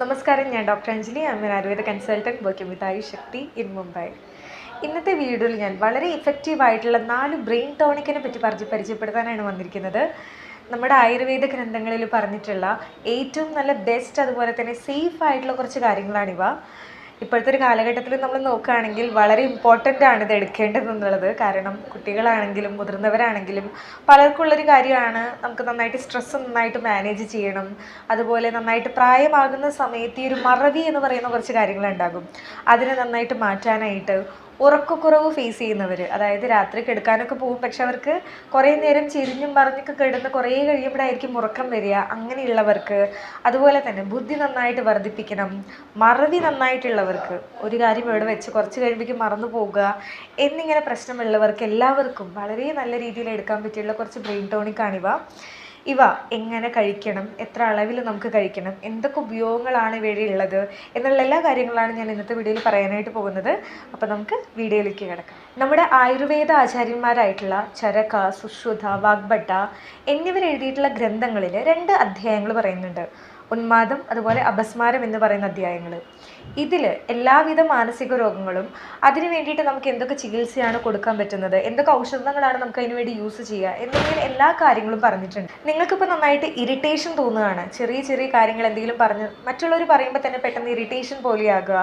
നമസ്കാരം ഞാൻ doctor Anjali. Am a Ayurveda consultant working with Ayu Shakti in Mumbai ഇന്നത്തെ വീഡിയോയിൽ ഞാൻ വളരെ ഇഫക്റ്റീവ് ആയിട്ടുള്ള നാല് ബ്രെയിൻ ടോണിക്കിനെ പറ്റി പറഞ്ഞ് പരിചയപ്പെടുത്താനാണ് വന്നിരിക്കുന്നത്. നമ്മുടെ ആയുർവേദ ഗ്രന്ഥങ്ങളിൽ പറഞ്ഞിട്ടുള്ള ഏറ്റവും നല്ല ബെസ്റ്റ് അതുപോലെ തന്നെ സേഫ് ആയിട്ടുള്ള കുറച്ച് കാര്യങ്ങളാണിവ. ഇപ്പോഴത്തെ ഒരു കാലഘട്ടത്തിൽ നമ്മൾ നോക്കുകയാണെങ്കിൽ വളരെ ഇമ്പോർട്ടന്റ് ആണ് ഇത് എടുക്കേണ്ടതെന്നുള്ളത്. കാരണം കുട്ടികളാണെങ്കിലും മുതിർന്നവരാണെങ്കിലും പലർക്കുള്ളൊരു കാര്യമാണ് നമുക്ക് നന്നായിട്ട് സ്ട്രെസ്സ് നന്നായിട്ട് മാനേജ് ചെയ്യണം. അതുപോലെ നന്നായിട്ട് പ്രായമാകുന്ന സമയത്ത് ഈ ഒരു മറവി എന്ന് പറയുന്ന കുറച്ച് കാര്യങ്ങളുണ്ടാകും. അതിനെ നന്നായിട്ട് മാറ്റാനായിട്ട് ഉറക്കക്കുറവ് ഫേസ് ചെയ്യുന്നവർ അതായത് രാത്രി കിടക്കാനൊക്കെ പോകും. പക്ഷെ അവർക്ക് കുറേ നേരം ചിരിഞ്ഞും പറഞ്ഞൊക്കെ കിടന്ന് കുറേ കഴിയുമ്പോഴായിരിക്കും ഉറക്കം വരിക. അങ്ങനെയുള്ളവർക്ക് അതുപോലെ തന്നെ ബുദ്ധി നന്നായിട്ട് വർദ്ധിപ്പിക്കണം. മറവി നന്നായിട്ടുള്ളവർക്ക് ഒരു കാര്യം ഇവിടെ വെച്ച് കുറച്ച് കഴിയുമ്പോഴേക്കും മറന്നു പോകുക എന്നിങ്ങനെ പ്രശ്നമുള്ളവർക്ക് എല്ലാവർക്കും വളരെ നല്ല രീതിയിൽ എടുക്കാൻ പറ്റിയുള്ള കുറച്ച് ബ്രെയിൻ ടോണിക്കാണിവ ഇവ എങ്ങനെ കഴിക്കണം? എത്ര അളവിൽ നമുക്ക് കഴിക്കണം? എന്തൊക്കെ ഉപയോഗങ്ങളാണ് ഇവയുള്ളത് എന്നുള്ള എല്ലാ കാര്യങ്ങളാണ് ഞാൻ ഇന്നത്തെ വീഡിയോയിൽ പറയാനായിട്ട് പോകുന്നത്. അപ്പോൾ നമുക്ക് വീഡിയോയിലേക്ക് കിടക്കാം. നമ്മുടെ ആയുർവേദ ആചാര്യന്മാരായിട്ടുള്ള ചരക സുശ്രുത വാഗ്ഭട്ട എന്നിവർ എഴുതിയിട്ടുള്ള ഗ്രന്ഥങ്ങളിൽ രണ്ട് അധ്യായങ്ങൾ പറയുന്നുണ്ട്. ഉന്മാദം അതുപോലെ അപസ്മാരം എന്ന് പറയുന്ന അധ്യായങ്ങൾ ഇതിൽ എല്ലാവിധ മാനസിക രോഗങ്ങളും അതിന് വേണ്ടിയിട്ട് നമുക്ക് എന്തൊക്കെ ചികിത്സയാണ് കൊടുക്കാൻ പറ്റുന്നത്? എന്തൊക്കെ ഔഷധങ്ങളാണ് നമുക്ക് അതിന് വേണ്ടി യൂസ് ചെയ്യുക? എന്നിങ്ങനെ എല്ലാ കാര്യങ്ങളും പറഞ്ഞിട്ടുണ്ട്. നിങ്ങൾക്കിപ്പോൾ നന്നായിട്ട് ഇറിറ്റേഷൻ തോന്നുകയാണ്. ചെറിയ ചെറിയ കാര്യങ്ങൾ എന്തെങ്കിലും പറഞ്ഞ് മറ്റുള്ളവർ പറയുമ്പോൾ തന്നെ പെട്ടെന്ന് ഇറിറ്റേഷൻ പോലെയാകുക.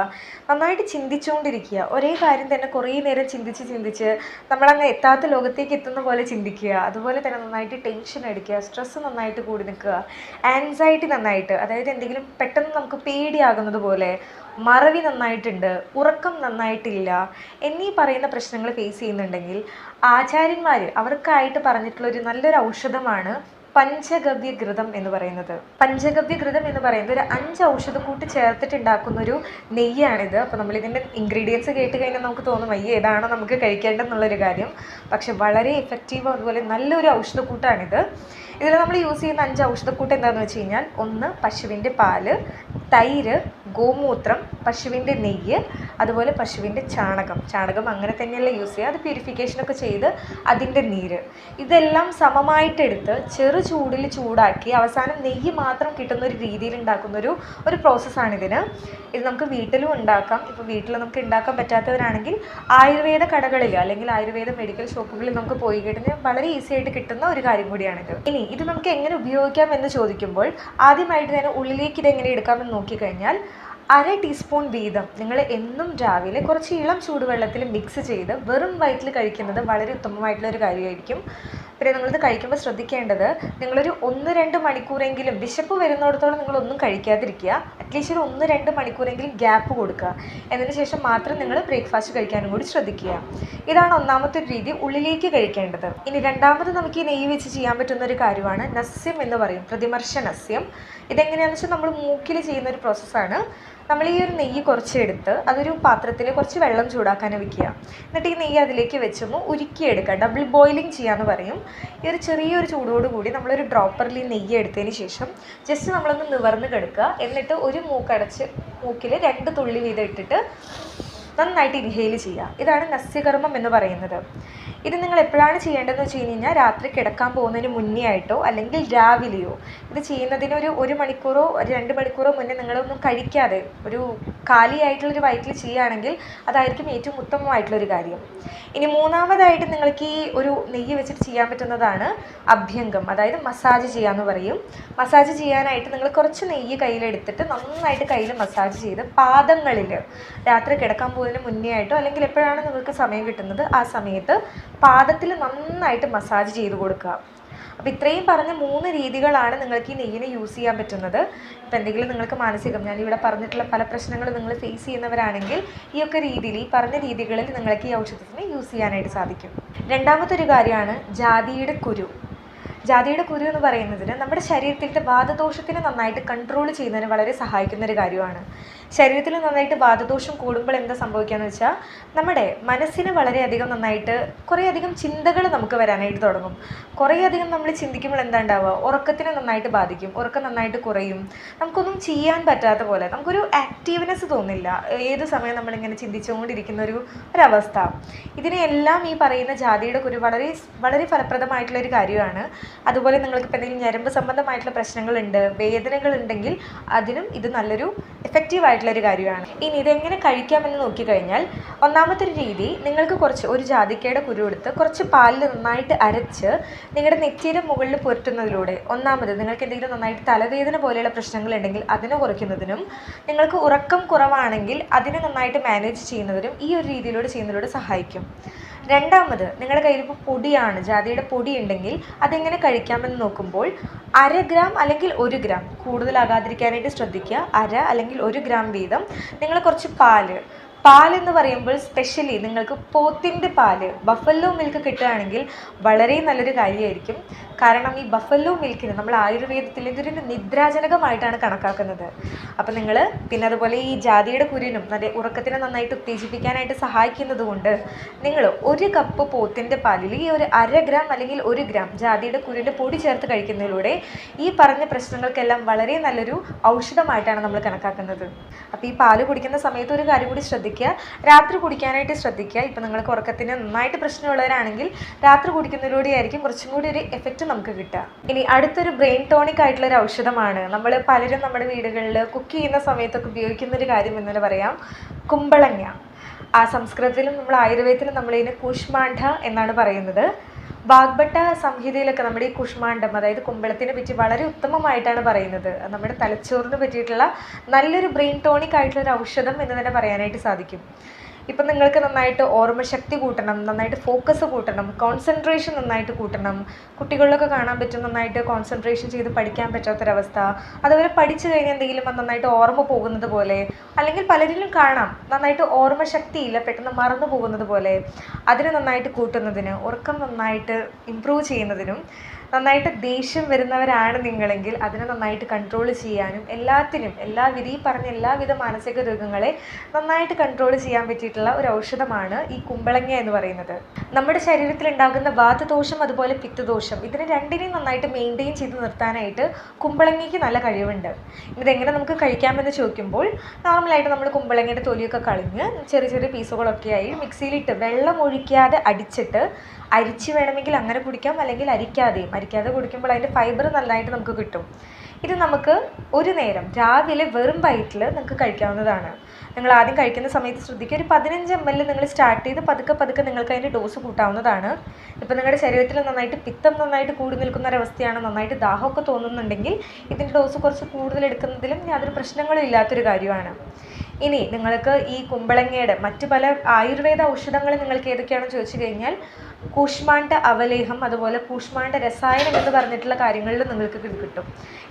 നന്നായിട്ട് ചിന്തിച്ചുകൊണ്ടിരിക്കുക. ഒരേ കാര്യം തന്നെ കുറേ നേരം ചിന്തിച്ച് ചിന്തിച്ച് നമ്മളങ്ങ് എത്താത്ത ലോകത്തേക്ക് എത്തുന്ന പോലെ ചിന്തിക്കുക. അതുപോലെ തന്നെ നന്നായിട്ട് ടെൻഷൻ അടിക്കുക. സ്ട്രെസ്സ് നന്നായിട്ട് കൂടി നിൽക്കുക. ആൻസൈറ്റി നന്നായിട്ട് അതായത് എന്തെങ്കിലും പെട്ടെന്ന് നമുക്ക് പേടിയാകുന്നത് പോലെ മറവി നന്നായിട്ടുണ്ട് ഉറക്കം നന്നായിട്ടില്ല എന്നീ പറയുന്ന പ്രശ്നങ്ങൾ ഫേസ് ചെയ്യുന്നുണ്ടെങ്കിൽ ആചാര്യന്മാർ അവർക്കായിട്ട് പറഞ്ഞിട്ടുള്ള ഒരു നല്ലൊരു ഔഷധമാണ് പഞ്ചഗവ്യ ഘൃതം എന്ന് പറയുന്നത്. പഞ്ചഗവ്യ ഘൃതം എന്ന് പറയുന്നത് ഒരു അഞ്ച് ഔഷധക്കൂട്ട് ചേർത്തിട്ടുണ്ടാക്കുന്ന ഒരു നെയ്യാണിത്. അപ്പോൾ നമ്മൾ ഇതിന്റെ ഇൻഗ്രീഡിയൻസ് കേട്ട് കഴിഞ്ഞാൽ നമുക്ക് തോന്നും അയ്യ ഏതാണ് നമുക്ക് കഴിക്കേണ്ടതെന്നുള്ളൊരു കാര്യം. പക്ഷെ വളരെ എഫക്റ്റീവ് അതുപോലെ നല്ലൊരു ഔഷധക്കൂട്ടാണിത് ഇതിൽ നമ്മൾ യൂസ് ചെയ്യുന്ന അഞ്ച് ഔഷധക്കൂട്ട് എന്താണെന്ന് വെച്ച് കഴിഞ്ഞാൽ ഒന്ന് പശുവിന്റെ പാൽ തൈര് ഗോമൂത്രം പശുവിന്റെ നെയ്യ് അതുപോലെ പശുവിന്റെ ചാണകം. ചാണകം അങ്ങനെ തന്നെയല്ല യൂസ് ചെയ്യുക. അത് പ്യൂരിഫിക്കേഷനൊക്കെ ചെയ്ത് അതിന്റെ നീര്. ഇതെല്ലാം സമമായിട്ടെടുത്ത് ചെറു ചൂടിൽ ചൂടാക്കി അവസാനം നെയ്യ് മാത്രം കിട്ടുന്ന ഒരു രീതിയിൽ ഉണ്ടാക്കുന്ന ഒരു ഒരു പ്രോസസ്സാണിതിന് ഇത് നമുക്ക് വീട്ടിലും ഉണ്ടാക്കാം. ഇപ്പോൾ വീട്ടിൽ നമുക്ക് ഉണ്ടാക്കാൻ പറ്റാത്തവരാണെങ്കിൽ ആയുർവേദ കടകളിൽ അല്ലെങ്കിൽ ആയുർവേദ മെഡിക്കൽ ഷോപ്പുകളിൽ നമുക്ക് പോയി കിട്ടുന്ന വളരെ ഈസി ആയിട്ട് കിട്ടുന്ന ഒരു കാര്യം കൂടിയാണിത്. ഇനി ഇത് നമുക്ക് എങ്ങനെ ഉപയോഗിക്കാം എന്ന് ചോദിക്കുമ്പോൾ ആദ്യമായിട്ട് തന്നെ ഉള്ളിലേക്ക് ഇത് എങ്ങനെ എടുക്കാമെന്ന് നോക്കിക്കഴിഞ്ഞാൽ അര ടീസ്പൂൺ വീതം നിങ്ങൾ എന്നും രാവിലെ കുറച്ച് ഇളം ചൂടുവെള്ളത്തിൽ മിക്സ് ചെയ്ത് വെറും വയറ്റിൽ കഴിക്കുന്നത് വളരെ ഉത്തമമായിട്ടുള്ള ഒരു കാര്യമായിരിക്കും. പിന്നെ നിങ്ങളിത് കഴിക്കുമ്പോൾ ശ്രദ്ധിക്കേണ്ടത് നിങ്ങളൊരു ഒന്ന് രണ്ട് മണിക്കൂറെങ്കിലും വിശപ്പ് വരുന്നിടത്തോളം നിങ്ങളൊന്നും കഴിക്കാതിരിക്കുക. അറ്റ്ലീസ്റ്റ് ഒരു ഒന്ന് രണ്ട് മണിക്കൂറെങ്കിലും ഗ്യാപ്പ് കൊടുക്കുക. എന്നതിന് ശേഷം മാത്രം നിങ്ങൾ ബ്രേക്ക്ഫാസ്റ്റ് കഴിക്കാനും കൂടി ശ്രദ്ധിക്കുക. ഇതാണ് ഒന്നാമത്തെ രീതി ഉള്ളിലേക്ക് കഴിക്കേണ്ടത്. ഇനി രണ്ടാമത് നമുക്ക് ഈ നെയ്യ് വെച്ച് ചെയ്യാൻ പറ്റുന്ന ഒരു കാര്യമാണ് നസ്യം എന്ന് പറയും. പ്രതിമർശ നസ്യം. ഇതെങ്ങനെയാണെന്ന് വെച്ചാൽ നമ്മൾ മൂക്കിൽ ചെയ്യുന്ന ഒരു പ്രോസസ്സാണ് നമ്മൾ ഈ ഒരു നെയ്യ് കുറച്ചെടുത്ത് അതൊരു പാത്രത്തിൽ കുറച്ച് വെള്ളം ചൂടാക്കാൻ വയ്ക്കുക എന്നിട്ട് ഈ നെയ്യ് അതിലേക്ക് വെച്ചൊന്ന് ഉരുക്കിയെടുക്കുക. ഡബിൾ ബോയിലിംഗ് ചെയ്യാന്ന് പറയും. ഈ ഒരു ചെറിയൊരു ചൂടോട് കൂടി നമ്മളൊരു ഡ്രോപ്പറിൽ ഈ നെയ്യ് എടുത്തതിന് ശേഷം ജസ്റ്റ് നമ്മളൊന്ന് നിവർന്ന് കിടക്കുക. എന്നിട്ട് ഒരു മൂക്കടച്ച് മൂക്കിൽ രണ്ട് തുള്ളി വീതം ഇട്ടിട്ട് നന്നായിട്ട് ഇൻഹെയിൽ ചെയ്യുക. ഇതാണ് നസ്യകർമ്മം എന്ന് പറയുന്നത്. ഇത് നിങ്ങൾ എപ്പോഴാണ് ചെയ്യേണ്ടതെന്ന് വെച്ച് കഴിഞ്ഞാൽ രാത്രി കിടക്കാൻ പോകുന്നതിന് മുന്നേ ആയിട്ടോ അല്ലെങ്കിൽ രാവിലെയോ ഇത് ചെയ്യുന്നതിന് ഒരു ഒരു മണിക്കൂറോ രണ്ട് മണിക്കൂറോ മുന്നേ നിങ്ങളൊന്നും കഴിക്കാതെ ഒരു കാലിയായിട്ടുള്ളൊരു വയറ്റിൽ ചെയ്യുകയാണെങ്കിൽ അതായിരിക്കും ഏറ്റവും ഉത്തമമായിട്ടുള്ളൊരു കാര്യം. ഇനി മൂന്നാമതായിട്ട് നിങ്ങൾക്ക് ഈ ഒരു നെയ്യ് വെച്ചിട്ട് ചെയ്യാൻ പറ്റുന്നതാണ് അഭ്യംഗം. അതായത് മസാജ് ചെയ്യാമെന്ന് പറയും. മസാജ് ചെയ്യാനായിട്ട് നിങ്ങൾ കുറച്ച് നെയ്യ് കയ്യിലെടുത്തിട്ട് നന്നായിട്ട് കയ്യിൽ മസാജ് ചെയ്ത് പാദങ്ങളിൽ രാത്രി കിടക്കാൻ പോകുന്നതിന് മുന്നേ ആയിട്ടോ അല്ലെങ്കിൽ എപ്പോഴാണ് നിങ്ങൾക്ക് സമയം കിട്ടുന്നത് ആ സമയത്ത് പാദത്തിൽ നന്നായിട്ട് മസാജ് ചെയ്ത് കൊടുക്കുക. അപ്പോൾ ഇത്രയും പറഞ്ഞ മൂന്ന് രീതികളാണ് നിങ്ങൾക്ക് ഈ നെയ്യിനെ യൂസ് ചെയ്യാൻ പറ്റുന്നത്. ഇപ്പം എന്തെങ്കിലും നിങ്ങൾക്ക് മാനസികം ഞാൻ ഇവിടെ പറഞ്ഞിട്ടുള്ള പല പ്രശ്നങ്ങളും നിങ്ങൾ ഫേസ് ചെയ്യുന്നവരാണെങ്കിൽ ഈ ഒക്കെ രീതിയിൽ ഈ പറഞ്ഞ രീതികളിൽ നിങ്ങൾക്ക് ഈ ഔഷധത്തിനെ യൂസ് ചെയ്യാനായിട്ട് സാധിക്കും. രണ്ടാമത്തെ ഒരു കാര്യമാണ് ജാതിയുടെ കുരു. ജാതിയുടെ കുരു എന്ന് പറയുന്നതിന് നമ്മുടെ ശരീരത്തിന്റെ വാദദോഷത്തിനെ നന്നായിട്ട് കൺട്രോൾ ചെയ്യുന്നതിന് വളരെ സഹായിക്കുന്ന ഒരു കാര്യമാണ്. ശരീരത്തിൽ നന്നായിട്ട് വാദദോഷം കൂടുമ്പോൾ എന്താ സംഭവിക്കുകയെന്ന് വെച്ചാൽ നമ്മുടെ മനസ്സിന് വളരെയധികം നന്നായിട്ട് കുറേയധികം ചിന്തകൾ നമുക്ക് വരാനായിട്ട് തുടങ്ങും. കുറേയധികം നമ്മൾ ചിന്തിക്കുമ്പോൾ എന്താ ഉണ്ടാവുക? ഉറക്കത്തിനെ നന്നായിട്ട് ബാധിക്കും. ഉറക്കം നന്നായിട്ട് കുറയും. നമുക്കൊന്നും ചെയ്യാൻ പറ്റാത്ത പോലെ നമുക്കൊരു ആക്റ്റീവ്നെസ് തോന്നില്ല. ഏത് സമയം നമ്മളിങ്ങനെ ചിന്തിച്ചുകൊണ്ടിരിക്കുന്ന ഒരു ഒരവസ്ഥ ഇതിനെല്ലാം ഈ പറയുന്ന ജാതിയുടെ കുരു വളരെ വളരെ ഫലപ്രദമായിട്ടുള്ള ഒരു കാര്യമാണ്. അതുപോലെ നിങ്ങൾക്ക് ഇപ്പോൾ എന്തെങ്കിലും ഞരമ്പ് സംബന്ധമായിട്ടുള്ള പ്രശ്നങ്ങളുണ്ട് വേദനകളുണ്ടെങ്കിൽ അതിനും ഇത് നല്ലൊരു എഫക്റ്റീവ് ആയിട്ടുള്ള ഒരു കാര്യമാണ്. ഇനി ഇതെങ്ങനെ കഴിക്കാമെന്ന് നോക്കിക്കഴിഞ്ഞാൽ ഒന്നാമത്തെ ഒരു രീതി നിങ്ങൾക്ക് കുറച്ച് ഒരു ജാതിക്കയുടെ കുരു എടുത്ത് കുറച്ച് പാലിൽ നന്നായിട്ട് അരച്ച് നിങ്ങളുടെ നെറ്റിയുടെ മുകളിൽ പുരട്ടുന്നതിലൂടെ ഒന്നാമത് നിങ്ങൾക്ക് എന്തെങ്കിലും നന്നായിട്ട് തലവേദന പോലെയുള്ള പ്രശ്നങ്ങൾ ഉണ്ടെങ്കിൽ അതിനെ കുറയ്ക്കുന്നതിനും നിങ്ങൾക്ക് ഉറക്കം കുറവാണെങ്കിൽ അതിനെ നന്നായിട്ട് മാനേജ് ചെയ്യുന്നതിനും ഈ ഒരു രീതിയിലൂടെ ചെയ്യുന്നതിലൂടെ സഹായിക്കും. രണ്ടാമത് നിങ്ങളുടെ കയ്യിൽ ഇപ്പോൾ പൊടിയാണ് ജാതിയുടെ പൊടി ഉണ്ടെങ്കിൽ അതെങ്ങനെ കഴിക്കാമെന്ന് നോക്കുമ്പോൾ അര ഗ്രാം അല്ലെങ്കിൽ ഒരു ഗ്രാം കൂടുതലാകാതിരിക്കാനായിട്ട് ശ്രദ്ധിക്കുക. അര അല്ലെങ്കിൽ ഒരു ഗ്രാം വീതം. നിങ്ങൾ കുറച്ച് പാൽ പാലെന്ന് പറയുമ്പോൾ സ്പെഷ്യലി നിങ്ങൾക്ക് പോത്തിന്റെ പാൽ ബഫല്ലോ മിൽക്ക് കിട്ടുകയാണെങ്കിൽ വളരെ നല്ലൊരു കാര്യമായിരിക്കും. കാരണം ഈ ബഫല്ലോ മിൽക്കിന് നമ്മൾ ആയുർവേദത്തിൽ ഇതൊരു നിദ്രാജനകമായിട്ടാണ് കണക്കാക്കുന്നത്. അപ്പം നിങ്ങൾ പിന്നെ അതുപോലെ ഈ ജാതിയുടെ കുരുനും നല്ല ഉറക്കത്തിനെ നന്നായിട്ട് ഉത്തേജിപ്പിക്കാനായിട്ട് സഹായിക്കുന്നതുകൊണ്ട് നിങ്ങൾ ഒരു കപ്പ് പോത്തിന്റെ പാലിൽ ഈ ഒരു അര ഗ്രാം അല്ലെങ്കിൽ ഒരു ഗ്രാം ജാതിയുടെ കുരുവിന്റെ പൊടി ചേർത്ത് കഴിക്കുന്നതിലൂടെ ഈ പറഞ്ഞ പ്രശ്നങ്ങൾക്കെല്ലാം വളരെ നല്ലൊരു ഔഷധമായിട്ടാണ് നമ്മൾ കണക്കാക്കുന്നത്. അപ്പോൾ ഈ പാൽ കുടിക്കുന്ന സമയത്ത് ഒരു കാര്യം കൂടി ശ്രദ്ധിക്കുക രാത്രി കുടിക്കാനായിട്ട് ശ്രദ്ധിക്കുക. ഇപ്പം നിങ്ങൾക്ക് ഉറക്കത്തിന് നന്നായിട്ട് പ്രശ്നമുള്ളവരാണെങ്കിൽ രാത്രി കുടിക്കുന്നതിലൂടെ ആയിരിക്കും കുറച്ചും കൂടി ഒരു എഫക്റ്റ് നമുക്ക് കിട്ടുക. ഇനി അടുത്തൊരു ബ്രെയിൻ ടോണിക് ആയിട്ടുള്ള ഒരു ഔഷധമാണ്. നമ്മൾ പലരും നമ്മുടെ വീടുകളിൽ കുക്ക് ചെയ്യുന്ന സമയത്തൊക്കെ ഉപയോഗിക്കുന്ന ഒരു കാര്യം എന്നു പറയാം? കുമ്പളങ്ങ. ആ സംസ്കൃതത്തിലും നമ്മൾ ആയുർവേദത്തിലും നമ്മളിതിന് കൂഷ്മാണ്ഡ എന്നാണ് പറയുന്നത്. വാഗ്ഭട്ട സംഹിതയിലൊക്കെ നമ്മുടെ ഈ കുഷ്മാണ്ഡം അതായത് കുമ്പളത്തിനെ പറ്റി വളരെ ഉത്തമമായിട്ടാണ് പറയുന്നത്. നമ്മുടെ തലച്ചോറിന് പറ്റിയിട്ടുള്ള നല്ലൊരു ബ്രെയിൻ ടോണിക് ആയിട്ടുള്ള ഒരു ഔഷധം എന്ന് തന്നെ പറയാനായിട്ട് സാധിക്കും. ഇപ്പം നിങ്ങൾക്ക് നന്നായിട്ട് ഓർമ്മശക്തി കൂട്ടണം നന്നായിട്ട് ഫോക്കസ് കൂട്ടണം കോൺസെൻട്രേഷൻ നന്നായിട്ട് കൂട്ടണം. കുട്ടികളിലൊക്കെ കാണാൻ പറ്റും നന്നായിട്ട് കോൺസെൻട്രേഷൻ ചെയ്ത് പഠിക്കാൻ പറ്റാത്തൊരവസ്ഥ. അതുപോലെ പഠിച്ചു കഴിഞ്ഞാൽ എന്തെങ്കിലും നന്നായിട്ട് ഓർമ്മ പോകുന്നത് പോലെ അല്ലെങ്കിൽ പലരിലും കാണാം നന്നായിട്ട് ഓർമ്മശക്തിയില്ല പെട്ടെന്ന് മറന്നു പോകുന്നത് പോലെ. അതിനെ നന്നായിട്ട് കൂട്ടുന്നതിന് ഉറക്കം നന്നായിട്ട് ഇമ്പ്രൂവ് ചെയ്യുന്നതിനും നന്നായിട്ട് ദേഷ്യം വരുന്നവരാണ് നിങ്ങളെങ്കിൽ അതിനെ നന്നായിട്ട് കൺട്രോൾ ചെയ്യാനും എല്ലാത്തിനും എല്ലാവിധ ഈ പറഞ്ഞ എല്ലാവിധ മാനസിക രോഗങ്ങളെ നന്നായിട്ട് കൺട്രോൾ ചെയ്യാൻ പറ്റിയിട്ടുള്ള ഒരു ഔഷധമാണ് ഈ കുമ്പളങ്ങ എന്ന് പറയുന്നത്. നമ്മുടെ ശരീരത്തിൽ ഉണ്ടാകുന്ന വാതദോഷം അതുപോലെ പിത്തദോഷം ഇതിനെ രണ്ടിനെയും നന്നായിട്ട് മെയിന്റെയിൻ ചെയ്ത് നിർത്താനായിട്ട് കുമ്പളങ്ങയ്ക്ക് നല്ല കഴിവുണ്ട്. ഇതെങ്ങനെ നമുക്ക് കഴിക്കാമെന്ന് ചോദിക്കുമ്പോൾ നോർമലായിട്ട് നമ്മൾ കുമ്പളങ്ങയുടെ തൊലിയൊക്കെ കളഞ്ഞ് ചെറിയ ചെറിയ പീസുകളൊക്കെ ആയി മിക്സിയിലിട്ട് വെള്ളം ഒഴിക്കാതെ അടിച്ചിട്ട് അരിച്ച് വേണമെങ്കിൽ അങ്ങനെ കുടിക്കാം അല്ലെങ്കിൽ അരിക്കാതെയും അരിക്കാതെ കുടിക്കുമ്പോൾ അതിന്റെ ഫൈബർ നന്നായിട്ട് നമുക്ക് കിട്ടും. ഇത് നമുക്ക് ഒരു നേരം രാവിലെ വെറും വയറ്റിൽ നിങ്ങൾക്ക് കഴിക്കാവുന്നതാണ്. നിങ്ങൾ ആദ്യം കഴിക്കുന്ന സമയത്ത് ശ്രദ്ധിക്കുക. ഒരു പതിനഞ്ച് എം എൽ നിങ്ങൾ സ്റ്റാർട്ട് ചെയ്ത് പതുക്കെ പതുക്കെ നിങ്ങൾക്ക് അതിന്റെ ഡോസ് കൂട്ടാവുന്നതാണ്. ഇപ്പോൾ നിങ്ങളുടെ ശരീരത്തിൽ നന്നായിട്ട് പിത്തം നന്നായിട്ട് കൂടി നിൽക്കുന്ന ഒരവസ്ഥയാണ് നന്നായിട്ട് ദാഹമൊക്കെ തോന്നുന്നുണ്ടെങ്കിൽ ഇതിന്റെ ഡോസ് കുറച്ച് കൂടുതൽ എടുക്കുന്നതിലും യാതൊരു പ്രശ്നങ്ങളും ഇല്ലാത്തൊരു കാര്യമാണ്. ഇനി നിങ്ങൾക്ക് ഈ കുമ്പളങ്ങയുടെ മറ്റ് പല ആയുർവേദ ഔഷധങ്ങൾ നിങ്ങൾക്ക് ഏതൊക്കെയാണെന്ന് ചോദിച്ചു കഴിഞ്ഞാൽ കൂഷ്മാണ്ഡ അവലേഹം അതുപോലെ കൂഷ്മാണ്ഡ രസായനം എന്ന് പറഞ്ഞിട്ടുള്ള കാര്യങ്ങളിൽ നിങ്ങൾക്ക് കിട്ടും.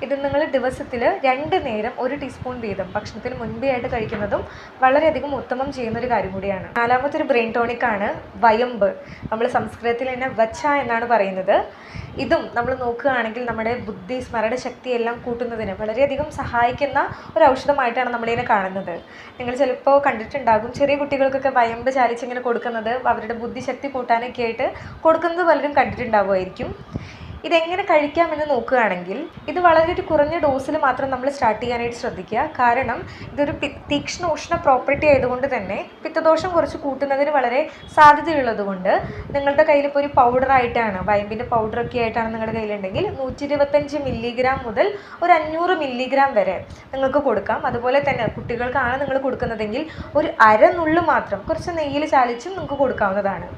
ഇത് നിങ്ങൾ ദിവസത്തിൽ രണ്ട് നേരം ഒരു ടീസ്പൂൺ വീതം ഭക്ഷണത്തിന് മുൻപേ ആയിട്ട് കഴിക്കുന്നതും വളരെയധികം ഉത്തമം ചെയ്യുന്ന ഒരു കാര്യം കൂടിയാണ്. നാലാമത്തെ ഒരു ബ്രെയിൻ ടോണിക്കാണ് വയമ്പ്. നമ്മൾ സംസ്കൃതത്തിൽ തന്നെ വച്ച എന്നാണ് പറയുന്നത്. ഇതും നമ്മൾ നോക്കുകയാണെങ്കിൽ നമ്മുടെ ബുദ്ധി സ്മരണ ശക്തി എല്ലാം കൂട്ടുന്നതിന് വളരെയധികം സഹായിക്കുന്ന ഒരു ഔഷധമായിട്ടാണ് നമ്മളിതിനെ കാണുന്നത്. നിങ്ങൾ ചിലപ്പോൾ കണ്ടിട്ടുണ്ടാകും ചെറിയ കുട്ടികൾക്കൊക്കെ വയമ്പ് ചാലിച്ചിങ്ങനെ കൊടുക്കുന്നത് അവരുടെ ബുദ്ധിശക്തി കൂട്ടാനൊക്കെ ആയിട്ട് കൊടുക്കുന്നത് പലരും കണ്ടിട്ടുണ്ടാവുമായിരിക്കും. ഇതെങ്ങനെ കഴിക്കാമെന്ന് നോക്കുകയാണെങ്കിൽ ഇത് വളരെ ഒരു കുറഞ്ഞ ഡോസിൽ മാത്രം നമ്മൾ സ്റ്റാർട്ട് ചെയ്യാനായിട്ട് ശ്രദ്ധിക്കുക. കാരണം ഇതൊരു തീക്ഷ്ണ ഉഷ്ണ പ്രോപ്പർട്ടി ആയതുകൊണ്ട് തന്നെ പിത്തദോഷം കുറച്ച് കൂട്ടുന്നതിന് വളരെ സാധ്യതയുള്ളതുകൊണ്ട് നിങ്ങളുടെ കയ്യിൽ ഇപ്പോൾ ഒരു പൗഡർ ആയിട്ടാണ് വയമ്പിന്റെ പൗഡറൊക്കെ ആയിട്ടാണ് നിങ്ങളുടെ കയ്യിലുണ്ടെങ്കിൽ നൂറ്റി ഇരുപത്തഞ്ച് മില്ലിഗ്രാം മുതൽ ഒരു അഞ്ഞൂറ് മില്ലിഗ്രാം വരെ നിങ്ങൾക്ക് കൊടുക്കാം. അതുപോലെ തന്നെ കുട്ടികൾക്കാണ് നിങ്ങൾ കൊടുക്കുന്നതെങ്കിൽ ഒരു അരനുള്ളു മാത്രം കുറച്ച് നെയ്യിൽ ചാലിച്ചും നിങ്ങൾക്ക് കൊടുക്കാവുന്നതാണ്.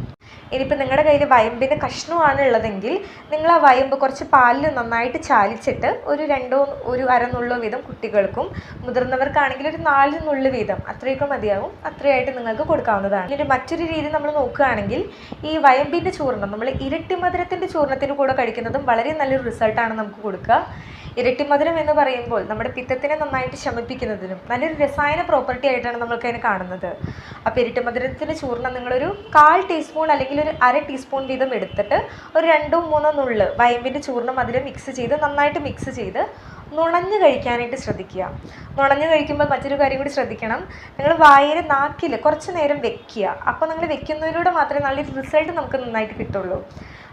ഇനിയിപ്പോൾ നിങ്ങളുടെ കയ്യിൽ വയമ്പിന്റെ കഷ്ണമാണ് ഉള്ളതെങ്കിൽ നിങ്ങൾ ആ വയമ്പ് കുറച്ച് പാലിൽ നന്നായിട്ട് ചാലിച്ചിട്ട് ഒരു രണ്ടോ ഒരു അരനുള്ളോ വീതം കുട്ടികൾക്കും മുതിർന്നവർക്കാണെങ്കിൽ ഒരു നാല് നുള്ളു വീതം അത്രയൊക്കെ മതിയാവും. അത്രയായിട്ട് നിങ്ങൾക്ക് കൊടുക്കാവുന്നതാണ്. ഇനി മറ്റൊരു രീതി നമ്മൾ നോക്കുകയാണെങ്കിൽ ഈ വയമ്പിന്റെ ചൂർണം നമ്മൾ ഇരട്ടി മധുരത്തിന്റെ ചൂർണത്തിന് കൂടെ കഴിക്കുന്നതും വളരെ നല്ലൊരു റിസൾട്ടാണ് നമുക്ക് കൊടുക്കുക. ഇരട്ടി മധുരം എന്ന് പറയുമ്പോൾ നമ്മുടെ പിത്തത്തിനെ നന്നായിട്ട് ശമിപ്പിക്കുന്നതിനും നല്ലൊരു രസായന പ്രോപ്പർട്ടി ആയിട്ടാണ് നമ്മൾക്ക് അതിനെ കാണുന്നത്. അപ്പോൾ ഇരട്ടിമധുരത്തിന്റെ ചൂർണം ചൂർണം നിങ്ങളൊരു കാൽ ടീസ്പൂൺ അല്ലെങ്കിൽ ഒരു അര ടീസ്പൂൺ വീതം എടുത്തിട്ട് ഒരു രണ്ടോ മൂന്നോ നുള്ള് വയമ്പിന്റെ ചൂർണം അതിൽ മിക്സ് ചെയ്ത് നന്നായിട്ട് മിക്സ് ചെയ്ത് നുണഞ്ഞു കഴിക്കാനായിട്ട് ശ്രദ്ധിക്കുക. നുണഞ്ഞു കഴിക്കുമ്പോൾ മറ്റൊരു കാര്യം കൂടി ശ്രദ്ധിക്കണം. നിങ്ങൾ വായയിൽ നാക്കിൽ കുറച്ച് നേരം വെക്കുക. അപ്പോൾ നിങ്ങൾ വെക്കുന്നതിലൂടെ മാത്രമേ നല്ലൊരു റിസൾട്ട് നമുക്ക് നന്നായിട്ട് കിട്ടുള്ളൂ.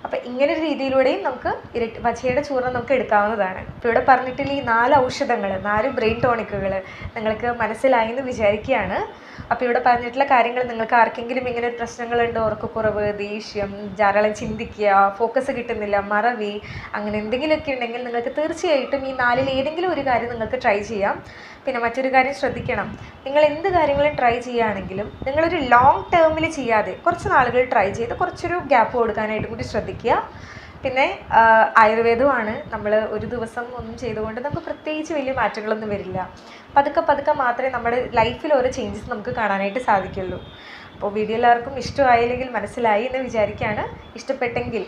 അപ്പോൾ ഇങ്ങനെ ഒരു രീതിയിലൂടെയും നമുക്ക് ഇരട്ടി പച്ചയുടെ ചൂർണം നമുക്ക് എടുക്കാവുന്നതാണ്. ഇപ്പോൾ ഇവിടെ പറഞ്ഞിട്ടുള്ള ഈ നാല് ഔഷധങ്ങൾ നാല് ബ്രെയിൻ ടോണിക്കുകൾ നിങ്ങൾക്ക് മനസ്സിലായി എന്ന് വിചാരിക്കുകയാണ്. അപ്പോൾ ഇവിടെ പറഞ്ഞിട്ടുള്ള കാര്യങ്ങൾ നിങ്ങൾക്ക് ആർക്കെങ്കിലും ഇങ്ങനെ പ്രശ്നങ്ങളുണ്ട്? ഉറക്കക്കുറവ് ദേഷ്യം ധാരാളം ചിന്തിക്കുക ഫോക്കസ് കിട്ടുന്നില്ല മറവി അങ്ങനെ എന്തെങ്കിലുമൊക്കെ ഉണ്ടെങ്കിൽ നിങ്ങൾക്ക് തീർച്ചയായിട്ടും ഈ നാലിൽ ഏതെങ്കിലും ഒരു കാര്യം നിങ്ങൾക്ക് ട്രൈ ചെയ്യാം. പിന്നെ മറ്റൊരു കാര്യം ശ്രദ്ധിക്കണം. നിങ്ങൾ എന്ത് കാര്യങ്ങളും ട്രൈ ചെയ്യുകയാണെങ്കിലും നിങ്ങളൊരു ലോങ് ടേമിൽ ചെയ്യാതെ കുറച്ച് നാളുകൾ ട്രൈ ചെയ്ത് കുറച്ചൊരു ഗ്യാപ്പ് കൊടുക്കാനായിട്ട് കൂടി ശ്രദ്ധിക്കുക. പിന്നെ ആയുർവേദമാണ് നമ്മൾ ഒരു ദിവസം ഒന്നും ചെയ്തുകൊണ്ട് നമുക്ക് പ്രത്യേകിച്ച് വലിയ മാറ്റങ്ങളൊന്നും വരില്ല. പതുക്കെ പതുക്കെ മാത്രമേ നമ്മുടെ ലൈഫിൽ ഓരോ ചേഞ്ചസ് നമുക്ക് കാണാനായിട്ട് സാധിക്കുള്ളൂ. അപ്പോൾ വീഡിയോ എല്ലാവർക്കും ഇഷ്ടമായില്ലെങ്കിൽ മനസ്സിലായി എന്ന് വിചാരിക്കുകയാണ് ഇഷ്ടപ്പെട്ടെങ്കിൽ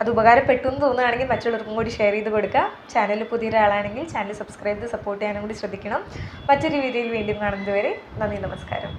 അത് ഉപകാരപ്പെട്ടു എന്ന് തോന്നുകയാണെങ്കിൽ മറ്റുള്ളവർക്കും കൂടി ഷെയർ ചെയ്ത് കൊടുക്കുക. ചാനൽ പുതിയ പുതിയൊരാളാണെങ്കിൽ ചാനൽ സബ്സ്ക്രൈബ് ചെയ്ത് സപ്പോർട്ട് ചെയ്യാനും കൂടി ശ്രദ്ധിക്കണം. മറ്റൊരു വീഡിയോയിൽ വീണ്ടും കാണുന്നതുവരെ നന്ദി നമസ്കാരം.